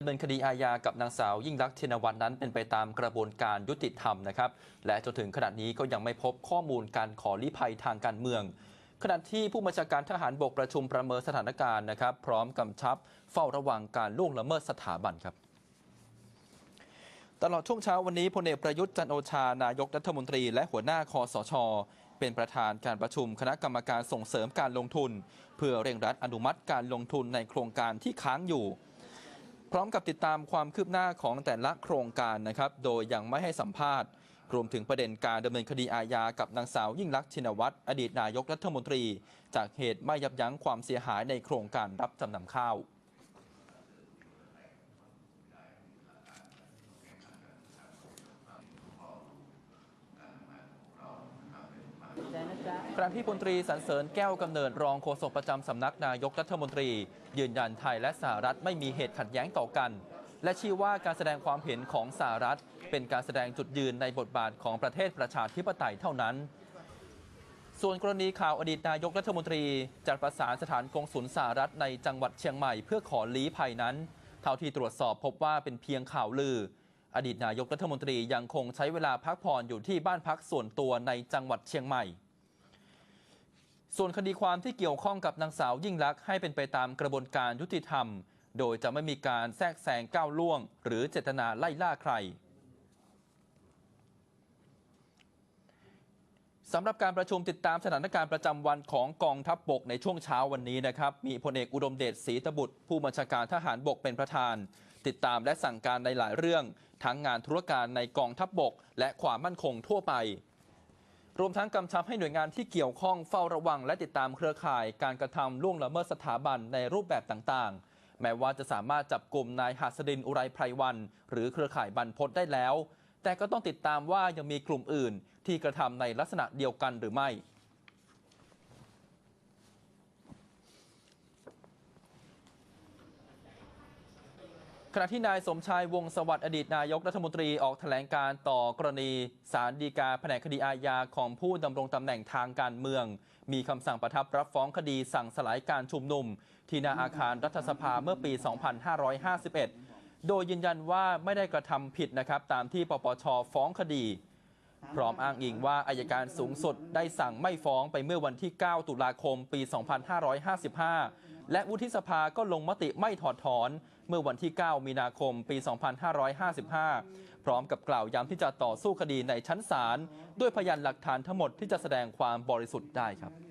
ดำเนินคดีอาญากับนางสาวยิ่งรักษณ์ชินวัตรนั้นเป็นไปตามกระบวนการยุติธรรมนะครับ และจนถึงขณะนี้ก็ยังไม่พบข้อมูลการขอลี้ภัยทางการเมือง ขณะที่ผู้บัญชาการทหารบกประชุมประเมินสถานการณ์นะครับ พร้อมกำชับเฝ้าระวังการล่วงละเมิดสถาบันครับตลอดช่วงเช้าวันนี้พลเอกประยุทธ์จันโอชานายกรัฐมนตรี และหัวหน้าคอสช เป็นประธานการประชุมคณะกรรมการส่งเสริมการลงทุน เพื่อเร่งรัดอนุมัติการลงทุนในโครงการที่ค้างอยู่ พร้อมกับติดตามความคืบหน้าของแต่ละโครงการนะครับ โดยยังไม่ให้สัมภาษณ์ รวมถึงประเด็นการดำเนินคดีอาญากับนางสาวยิ่งลักษณ์ชินวัตรอดีตนายกรัฐมนตรี จากเหตุไม่ยับยั้งความเสียหายในโครงการรับจำนำข้าว ขณะที่พลตรีสรรเสริญแก้วกำเนิดรองโฆษกประจำสำนักนายกรัฐมนตรี ยืนยันไทยและสหรัฐไม่มีเหตุขัดแย้งต่อกัน และชี้ว่าการแสดงความเห็นของสหรัฐ เป็นการแสดงจุดยืนในบทบาทของประเทศประชาธิปไตยเท่านั้น ส่วนกรณีข่าวอดีตนายกรัฐมนตรีจัดประสานสถานกงสุลสหรัฐในจังหวัดเชียงใหม่เพื่อขอลี้ภัยนั้น เท่าที่ตรวจสอบพบว่าเป็นเพียงข่าวลือ อดีตนายกรัฐมนตรียังคงใช้เวลาพักผ่อนอยู่ที่บ้านพักส่วนตัวในจังหวัดเชียงใหม่ ส่วนคดีความที่เกี่ยวข้องกับนางสาวยิ่งลักษณ์ให้เป็นไปตามกระบวนการยุติธรรม โดยจะไม่มีการแทรกแซงก้าวล่วง หรือเจตนาไล่ล่าใครสำหรับการประชุมติดตามสถานการณ์ประจำวันของกองทัพบบกในช่วงเช้าวันนี้นะครับ มีพลเอกอุดมเดชศรีตบุตร ผู้บัญชาการทหารบกเป็นประธาน ติดตามและสั่งการในหลายเรื่อง ทั้งงานธุรการในกองทัพบบก และความมั่นคงทั่วไป รวมทั้งกำชับให้หน่วยงานที่เกี่ยวข้องเฝ้าระวัง และติดตามเครือข่ายการกระทำล่วงละเมิดสถาบันในรูปแบบต่างๆ แม้ว่าจะสามารถจับกลุ่มนายหัสดินอุไรไพรวัน หรือเครือข่ายบรรพศได้แล้ว แต่ก็ต้องติดตามว่ายังมีกลุ่มอื่น ที่กระทำในลักษณะเดียวกันหรือไม่ ขณะที่นายสมชายวงสวัสดิ์อดีตนายกรัฐมนตรีออกแถลงการต่อกรณีสารดีกาแผนกคดีอาญาของผู้ดำรงตำแหน่งทางการเมือง มีคำสั่งประทับรับฟ้องคดีสั่งสลายการชุมนุม ที่หน้าอาคารรัฐสภาเมื่อปี 2551 โดยยืนยันว่าไม่ได้กระทำผิดนะครับตามที่ปปชฟ้องคดี พร้อมอ้างอิงว่าอายการสูงสุดได้สั่งไม่ฟ้องไปเมื่อวันที่ 9 ตุลาคมปี 2555 และวุฒิสภาก็ลงมติไม่ถอดถอน เมื่อวันที่ 9 มีนาคมปี 2555 พร้อมกับกล่าวย้ำที่จะต่อสู้คดีในชั้นศาลด้วยพยานหลักฐานทั้งหมดที่จะแสดงความบริสุทธิ์ได้ครับ